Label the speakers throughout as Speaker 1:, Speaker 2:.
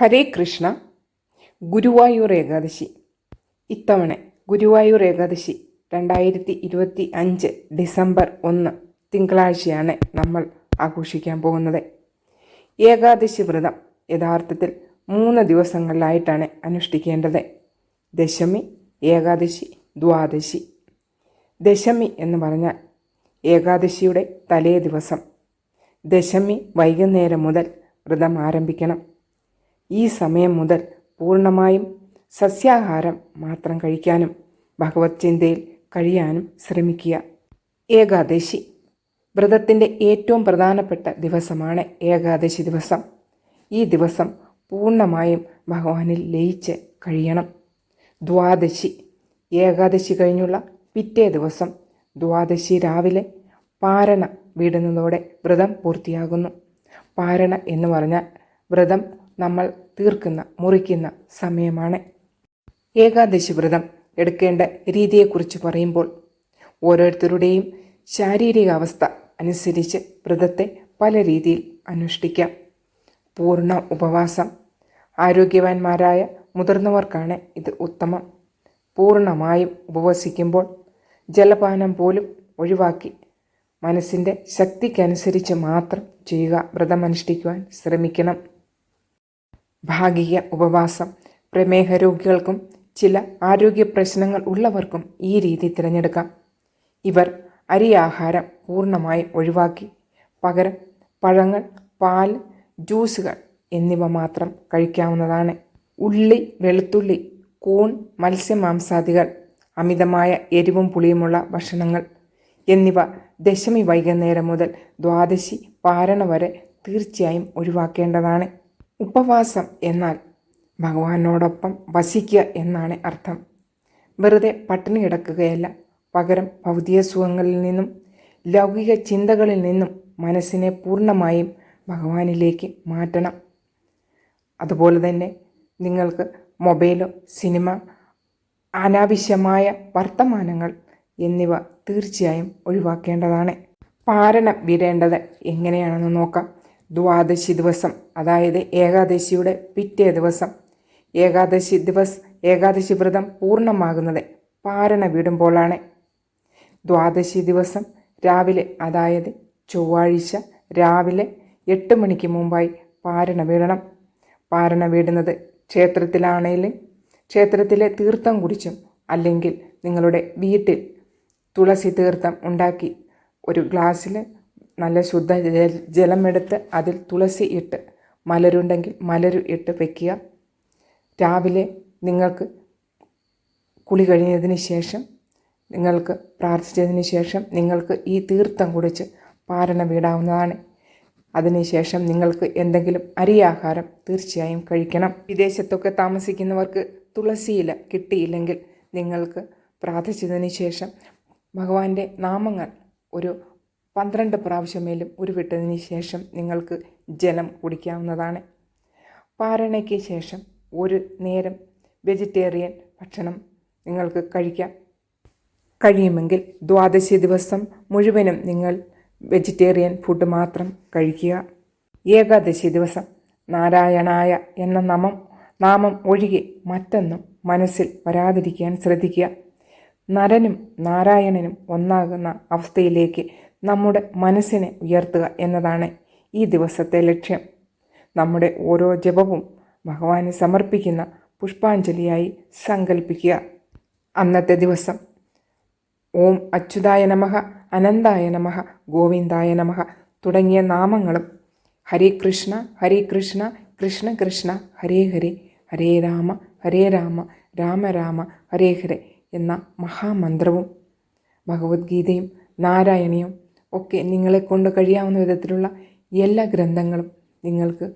Speaker 1: ഹരേ കൃഷ്ണ ഗുരുവായൂർ ഏകാദശി. ഇത്തവണ ഗുരുവായൂർ ഏകാദശി രണ്ടായിരത്തി ഇരുപത്തി അഞ്ച് ഡിസംബർ ഒന്ന് തിങ്കളാഴ്ചയാണ് നമ്മൾ ആഘോഷിക്കാൻ പോകുന്നത്. ഏകാദശി വ്രതം യഥാർത്ഥത്തിൽ മൂന്ന് ദിവസങ്ങളിലായിട്ടാണ് അനുഷ്ഠിക്കേണ്ടത്. ദശമി ഏകാദശി ദ്വാദശി. ദശമി എന്ന് പറഞ്ഞാൽ ഏകാദശിയുടെ തലേ ദിവസം. ദശമി വൈകുന്നേരം മുതൽ വ്രതം ആരംഭിക്കണം. ഈ സമയം മുതൽ പൂർണമായും സസ്യാഹാരം മാത്രം കഴിക്കാനും ഭഗവത് ചിന്തയിൽ കഴിയാനും ശ്രമിക്കുക. ഏകാദശി. വ്രതത്തിന്റെ ഏറ്റവും പ്രധാനപ്പെട്ട ദിവസമാണ് ഏകാദശി ദിവസം. ഈ ദിവസം പൂർണമായും ഭഗവാനിൽ ലയിച്ച് കഴിയണം. ദ്വാദശി. ഏകാദശി കഴിഞ്ഞുള്ള പിറ്റേ ദിവസം ദ്വാദശി രാവിലെ പാരണ വിടുന്നതോടെ വ്രതം പൂർത്തിയാകുന്നു. പാരണ എന്ന് പറഞ്ഞാൽ വ്രതം നമ്മൾ തീർക്കുന്ന മുറിക്കുന്ന സമയമാണ്. ഏകാദശി വ്രതം എടുക്കേണ്ട രീതിയെക്കുറിച്ച് പറയുമ്പോൾ ഓരോരുത്തരുടെയും ശാരീരികാവസ്ഥ അനുസരിച്ച് വ്രതത്തെ പല രീതിയിൽ അനുഷ്ഠിക്കാം. പൂർണ ഉപവാസം. ആരോഗ്യവാന്മാരായ മുതിർന്നവർക്കാണ് ഇത് ഉത്തമം. പൂർണമായും ഉപവസിക്കുമ്പോൾ ജലപാനം പോലും ഒഴിവാക്കി മനസ്സിന്റെ ശക്തിക്കനുസരിച്ച് മാത്രം ചെയ്യുക വ്രതമനുഷ്ഠിക്കുവാൻ ശ്രമിക്കണം. ഭാഗിക ഉപവാസം പ്രമേഹ രോഗികൾക്കും ചില ആരോഗ്യ പ്രശ്നങ്ങൾ ഉള്ളവർക്കും ഈ രീതി തിരഞ്ഞെടുക്കാം. ഇവർ അരി ആഹാരം പൂർണമായും ഒഴിവാക്കി പകരം പഴങ്ങൾ പാൽ ജ്യൂസുകൾ എന്നിവ മാത്രം കഴിക്കാവുന്നതാണ്. ഉള്ളി വെളുത്തുള്ളി കൂൺ മത്സ്യമാംസാദികൾ അമിതമായ എരിവും പുളിയുമുള്ള ഭക്ഷണങ്ങൾ എന്നിവ ദശമി വൈകുന്നേരം മുതൽ ദ്വാദശി പാരണ വരെ തീർച്ചയായും ഒഴിവാക്കേണ്ടതാണ്. ഉപവാസം എന്നാൽ ഭഗവാനോടൊപ്പം വസിക്കുക എന്നാണ് അർത്ഥം. വെറുതെ പട്ടിണി കിടക്കുകയല്ല പകരം ഭൗതിക സുഖങ്ങളിൽ നിന്നും ലൗകിക ചിന്തകളിൽ നിന്നും മനസ്സിനെ പൂർണമായും ഭഗവാനിലേക്ക് മാറ്റണം. അതുപോലെ തന്നെ നിങ്ങൾക്ക് മൊബൈലോ സിനിമ അനാവശ്യമായ വർത്തമാനങ്ങൾ എന്നിവ തീർച്ചയായും ഒഴിവാക്കേണ്ടതാണ്. പാരണം വിടേണ്ടത് എങ്ങനെയാണെന്ന് നോക്കാം. ദ്വാദശി ദിവസം അതായത് ഏകാദശിയുടെ പിറ്റേ ദിവസം. ഏകാദശി ദിവസ് ഏകാദശി വ്രതം പൂർണമാകുന്നത് പാരണ വിടുമ്പോഴാണ് ദ്വാദശി ദിവസം രാവിലെ അതായത് ചൊവ്വാഴ്ച രാവിലെ എട്ട് മണിക്ക് മുമ്പായി പാരണ വീടണം. പാരണ വീടുന്നത് ക്ഷേത്രത്തിലാണെങ്കിലും ക്ഷേത്രത്തിലെ തീർത്ഥം കുടിച്ചും അല്ലെങ്കിൽ നിങ്ങളുടെ വീട്ടിൽ തുളസി തീർത്ഥം ഉണ്ടാക്കി ഒരു ഗ്ലാസ്സിൽ നല്ല ശുദ്ധ ജലമെടുത്ത് അതിൽ തുളസി ഇട്ട് മലരുണ്ടെങ്കിൽ മലരു ഇട്ട് വെക്കുക. രാവിലെ നിങ്ങൾക്ക് കുളി കഴിഞ്ഞതിന് ശേഷം നിങ്ങൾക്ക് പ്രാർത്ഥിച്ചതിന് ശേഷം നിങ്ങൾക്ക് ഈ തീർത്ഥം കുടിച്ച് പാരണ വീടാവുന്നതാണ്. അതിനുശേഷം നിങ്ങൾക്ക് എന്തെങ്കിലും അരിയാഹാരം തീർച്ചയായും കഴിക്കണം. വിദേശത്തൊക്കെ താമസിക്കുന്നവർക്ക് തുളസിയില കിട്ടിയില്ലെങ്കിൽ നിങ്ങൾക്ക് പ്രാർത്ഥിച്ചതിന് ശേഷം ഭഗവാന്റെ നാമങ്ങൾ ഒരു പന്ത്രണ്ട് പ്രാവശ്യമേലും ഉരുവിട്ടതിന് ശേഷം നിങ്ങൾക്ക് ജലം കുടിക്കാവുന്നതാണ്. പാരണയ്ക്ക് ശേഷം ഒരു നേരം വെജിറ്റേറിയൻ ഭക്ഷണം നിങ്ങൾക്ക് കഴിക്കാം. കഴിയുമെങ്കിൽ ദ്വാദശി ദിവസം മുഴുവനും നിങ്ങൾ വെജിറ്റേറിയൻ ഫുഡ് മാത്രം കഴിക്കുക. ഏകാദശി ദിവസം നാരായണായ എന്ന നമം നാമം ഒഴികെ മറ്റൊന്നും മനസ്സിൽ വരാതിരിക്കാൻ ശ്രദ്ധിക്കുക. നരനും നാരായണനും ഒന്നാകുന്ന അവസ്ഥയിലേക്ക് നമ്മുടെ മനസ്സിനെ ഉയർത്തുക എന്നതാണ് ഈ ദിവസത്തെ ലക്ഷ്യം. നമ്മുടെ ഓരോ ജപവും ഭഗവാന് സമർപ്പിക്കുന്ന പുഷ്പാഞ്ജലിയായി സങ്കല്പിക്കുക അന്നത്തെ ദിവസം. ഓം അച്യുതായ നമഃ അനന്തായ നമഃ ഗോവിന്ദായ നമഃ തുടങ്ങിയ നാമങ്ങളും ഹരേ കൃഷ്ണ ഹരേ കൃഷ്ണ കൃഷ്ണ കൃഷ്ണ ഹരേ ഹരേ ഹരേ രാമ ഹരേ രാമ രാമ രാമ ഹരേ ഹരേ എന്ന മഹാമന്ത്രവും ഭഗവത്ഗീതയും നാരായണീയവും ഒക്കെ നിങ്ങളെ കൊണ്ട് കഴിയാവുന്ന വിധത്തിലുള്ള എല്ലാ ഗ്രന്ഥങ്ങളും നിങ്ങൾക്ക്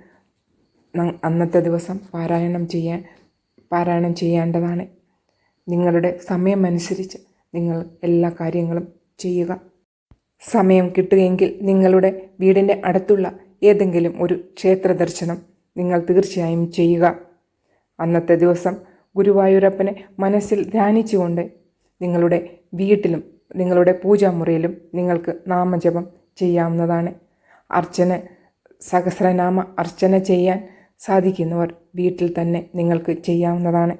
Speaker 1: അന്നത്തെ ദിവസം പാരായണം ചെയ്യാൻ പാരായണം ചെയ്യേണ്ടതാണ്. നിങ്ങളുടെ സമയമനുസരിച്ച് നിങ്ങൾ എല്ലാ കാര്യങ്ങളും ചെയ്യുക. സമയം കിട്ടുകയെങ്കിൽ നിങ്ങളുടെ വീടിന്റെ അടുത്തുള്ള ഏതെങ്കിലും ഒരു ക്ഷേത്ര ദർശനം നിങ്ങൾ തീർച്ചയായും ചെയ്യുക. അന്നത്തെ ദിവസം ഗുരുവായൂരപ്പനെ മനസ്സിൽ ധ്യാനിച്ചുകൊണ്ട് നിങ്ങളുടെ വീട്ടിലും നിങ്ങളുടെ പൂജാമുറിയിലും നിങ്ങൾക്ക് നാമജപം ചെയ്യാവുന്നതാണ്. അർച്ചന സഹസ്രനാമ അർച്ചന ചെയ്യാൻ സാധിക്കുന്നവർ വീട്ടിൽ തന്നെ നിങ്ങൾക്ക് ചെയ്യാവുന്നതാണ്.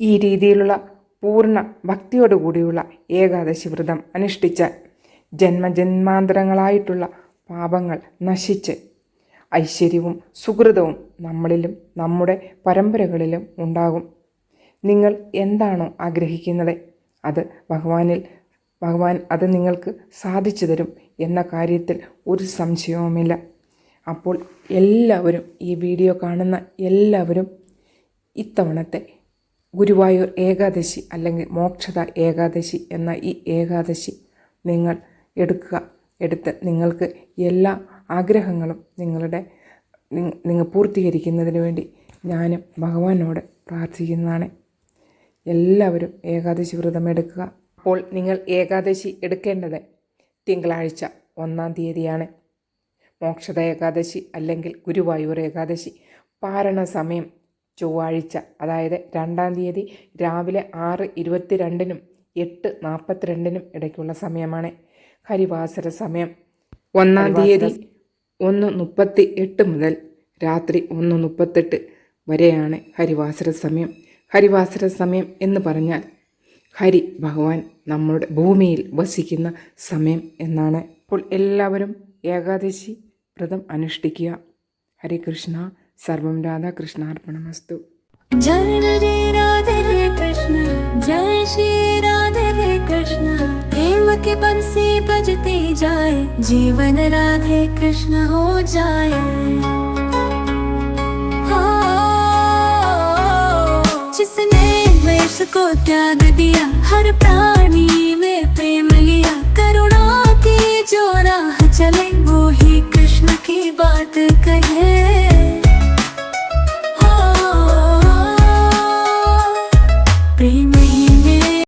Speaker 1: ഈ രീതിയിലുള്ള പൂർണ ഭക്തിയോടുകൂടിയുള്ള ഏകാദശി വ്രതം അനുഷ്ഠിച്ചാൽ ജന്മജന്മാന്തരങ്ങളായിട്ടുള്ള പാപങ്ങൾ നശിച്ച് ഐശ്വര്യവും സുഹൃതവും നമ്മളിലും നമ്മുടെ പരമ്പരകളിലും ഉണ്ടാകും. നിങ്ങൾ എന്താണോ ആഗ്രഹിക്കുന്നത് അത് ഭഗവാനിൽ ഭഗവാൻ അത് നിങ്ങൾക്ക് സാധിച്ചു തരും എന്ന കാര്യത്തിൽ ഒരു സംശയവുമില്ല. അപ്പോൾ എല്ലാവരും ഈ വീഡിയോ കാണുന്ന എല്ലാവരും ഇത്തവണത്തെ ഗുരുവായൂർ ഏകാദശി അല്ലെങ്കിൽ മോക്ഷത ഏകാദശി എന്ന ഈ ഏകാദശി നിങ്ങൾ എടുക്കുക. എടുത്ത് നിങ്ങൾക്ക് എല്ലാ ആഗ്രഹങ്ങളും നിങ്ങളുടെ നിങ്ങൾ പൂർത്തീകരിക്കുന്നതിന് വേണ്ടി ഞാനും ഭഗവാനോട് പ്രാർത്ഥിക്കുന്നതാണ്. എല്ലാവരും ഏകാദശി വ്രതം എടുക്കുക. അപ്പോൾ നിങ്ങൾ ഏകാദശി എടുക്കേണ്ടത് തിങ്കളാഴ്ച ഒന്നാം തീയതിയാണ്. മോക്ഷത ഏകാദശി അല്ലെങ്കിൽ ഗുരുവായൂർ ഏകാദശി. പാരണ സമയം ചൊവ്വാഴ്ച അതായത് രണ്ടാം തീയതി രാവിലെ ആറ് ഇരുപത്തിരണ്ടിനും എട്ട് നാൽപ്പത്തിരണ്ടിനും ഇടയ്ക്കുള്ള സമയമാണ്. ഹരിവാസര സമയം. ഒന്നാം തീയതി ഒന്ന് മുപ്പത്തി എട്ട് മുതൽ രാത്രി ഒന്ന് മുപ്പത്തെട്ട് വരെയാണ് ഹരിവാസര സമയം. ഹരിവാസര സമയം എന്ന് പറഞ്ഞാൽ ഹരി ഭഗവാൻ നമ്മുടെ ഭൂമിയിൽ വസിക്കുന്ന സമയം എന്നാണ് അപ്പോൾ എല്ലാവരും ഏകാദശി വ്രതം അനുഷ്ഠിക്കുക ഹരേ കൃഷ്ണ സർവം രാധാകൃഷ്ണാർപ്പണമസ്തു
Speaker 2: जय रे राधे रे कृष्ण जय श्री राधे रे कृष्ण प्रेम के बंसी बजती जाए जीवन राधे कृष्ण हो जाए हो। वेश को त्याग दिया हर प्राणी में प्रेम